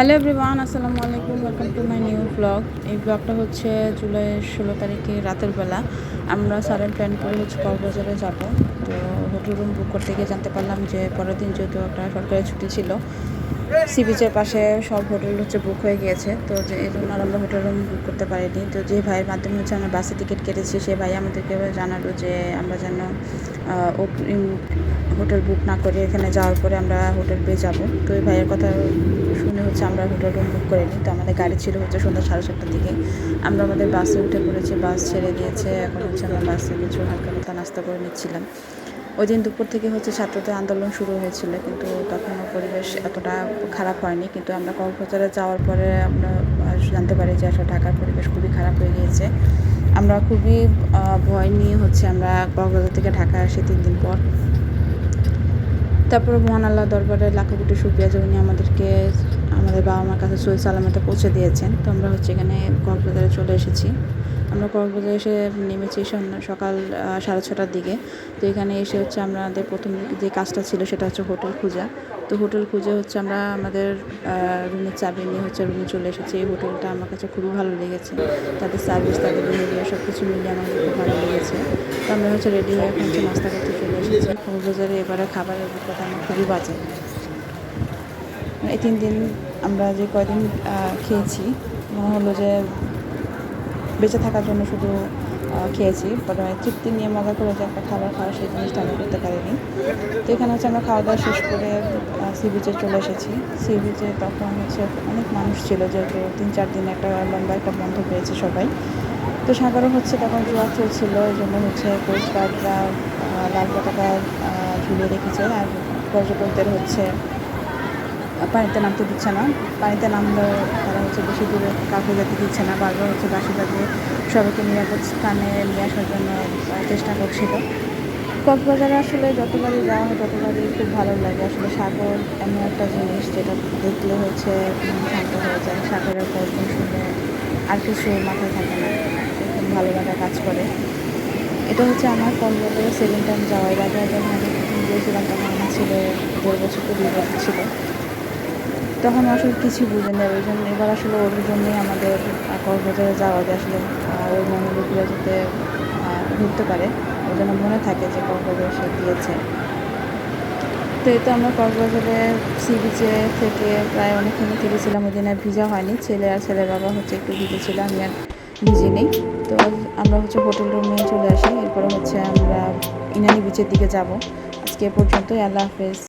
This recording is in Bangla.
হ্যালো এভরিওয়ান, আসসালামু আলাইকুম welcome to my new blog এই ব্লগটা হচ্ছে জুলাই ষোলো তারিখে রাতের বেলা। আমরা সারেন প্ল্যান করে হচ্ছে কক্সবাজারে যাব। তো হোটেল রুম বুক করতে গিয়ে জানতে পারলাম যে পরের দিন যেহেতু একটা সরকারি ছুটি ছিল সি বিচের পাশে সব হোটেল হচ্ছে বুক হয়ে গিয়েছে। তো যে এই জন্য আর আমরা হোটেল রুম বুক করতে পারিনি। তো যে ভাইয়ের মাধ্যমে হচ্ছে আমরা বাসে টিকিট কেটেছি, সে ভাই আমাদেরকে জানালো যে আমরা যেন হোটেল বুক না করে এখানে যাওয়ার পরে আমরা হোটেল পেয়ে যাব। তো এই ভাইয়ের কথা শুনে হচ্ছে আমরা হোটেল রুম বুক করে নিই তো আমাদের গাড়ি ছিল হচ্ছে সন্ধ্যা সাড়ে সাতটার দিকে। আমরা আমাদের বাসে উঠে পড়েছি বাস ছেড়ে দিয়েছে। এখন হচ্ছে আমরা বাসে কিছু হালকা পাতলা নাস্তা করে নিচ্ছিলাম। ওই দিন দুপুর থেকে হচ্ছে ছাত্রদের আন্দোলন শুরু হয়েছিল, কিন্তু তখনও পরিবেশ এতটা খারাপ হয়নি। কিন্তু আমরা কক্সবাজারে যাওয়ার পরে আমরা জানতে পারি যে আসলে ঢাকার পরিবেশ খুবই খারাপ হয়ে গিয়েছে। আমরা খুবই ভয় নিয়ে হচ্ছে আমরা কক্সবাজার থেকে ঢাকা আসি তিন দিন পর। তারপরে মহান আল্লাহ দরবারে লাখো কোটি শুক্রিয়া যে উনি আমাদেরকে, আমাদের বাবা মার কাছে সই সালামতে পৌঁছে দিয়েছেন। তো আমরা হচ্ছে এখানে কক্সবাজারে চলে এসেছি। আমরা কক্সবাজারে এসে নেমেছি সকাল সাড়ে ছটার দিকে। তো এখানে এসে হচ্ছে আমাদের প্রথম যে কাজটা ছিল সেটা হচ্ছে হোটেল খোঁজা। তো হোটেল খুঁজে হচ্ছে আমরা আমাদের রুমের চাবি নিয়ে হচ্ছে রুমে চলে এসেছি। এই হোটেলটা আমার কাছে খুবই ভালো লেগেছে। তাদের সার্ভিস তাদের বিহেভিয়ার সব কিছু মিলিয়ে আমার খুব ভালো লেগেছে। তো আমরা হচ্ছে রেডি হয়ে এখন নাস্তা করতে চলে এসেছি। কক্সবাজারে এবারে খাবারের অভিজ্ঞতা খুবই বাজে। এই তিন দিন আমরা যে কয়দিন খেয়েছি, মনে হলো যে বেঁচে থাকার জন্য শুধু খেয়েছি প্রথমে তৃপ্তি নিয়ে মজা করে যে একটা খাবার খাওয়া সেই জিনিসটা আমি করতে পারিনি। তো এখানে হচ্ছে আমরা খাওয়া দাওয়া শেষ করে সি বিচে চলে এসেছি। সি বিচে তখন হচ্ছে অনেক মানুষ ছিল, যেহেতু তিন চার দিন একটা লম্বা একটা বন্ধ পেয়েছে সবাই। তো সাগরে হচ্ছে তখন জোয়ার চলছিল, এই জন্য হচ্ছে কোস্ট গার্ডরা লাল পতাকা ঝুলিয়ে রেখেছে আর পর্যটকদের হচ্ছে পানিতে নামতে দিচ্ছে না। পানিতে নামলেও তারা হচ্ছে বেশি দূরে কাউকে যেতে দিচ্ছে না, বারবার হচ্ছে বাসি বাজে সবাইকে নিরাপদ স্থানে নিয়ে আসার জন্য চেষ্টা করছিল। কক্সবাজারে আসলে যতবারই যাওয়া হয় ততবারই খুব ভালো লাগে। আসলে সাগর এমন একটা জিনিস যেটা দেখলে হচ্ছে শান্ত হয়ে যায়। সাগরের গর্জন শুনে আর কিছু মাথায় থাকে না। খুব ভালো লাগা কাজ করে। এটা হচ্ছে আমার কক্সবাজারে সেকেন্ড টাইম যাওয়া এর আগে যখন আমি গিয়েছিলাম তখন আমার ছেলে দেড় বছর তো দুই বছর ছিল। তখন আসলে কিছু বুঝে নেই ওই জন্য এবার আসলে ওর জন্যই আমাদের কক্সবাজারে যাওয়া যে আসলে ওই মনোরূপীরা যাতে ঘুরতে পারে। ওই জন্য মনে থাকে যে কক্সবাজারে সে গিয়েছে। তো এই তো আমরা কক্সবাজারে সি বিচে থেকে প্রায় অনেকক্ষণ থেকেছিলাম ওই দিন আর ভিজা হয়নি। ছেলে আর ছেলের বাবা হচ্ছে একটু ভিজেছিল আমি আর ভিজে নেই। তো আমরা হচ্ছে হোটেল রুমে চলে আসি, এরপরে হচ্ছে আমরা ইনানি বিচের দিকে যাব। আজকে পর্যন্তই আল্লাহ হাফেজ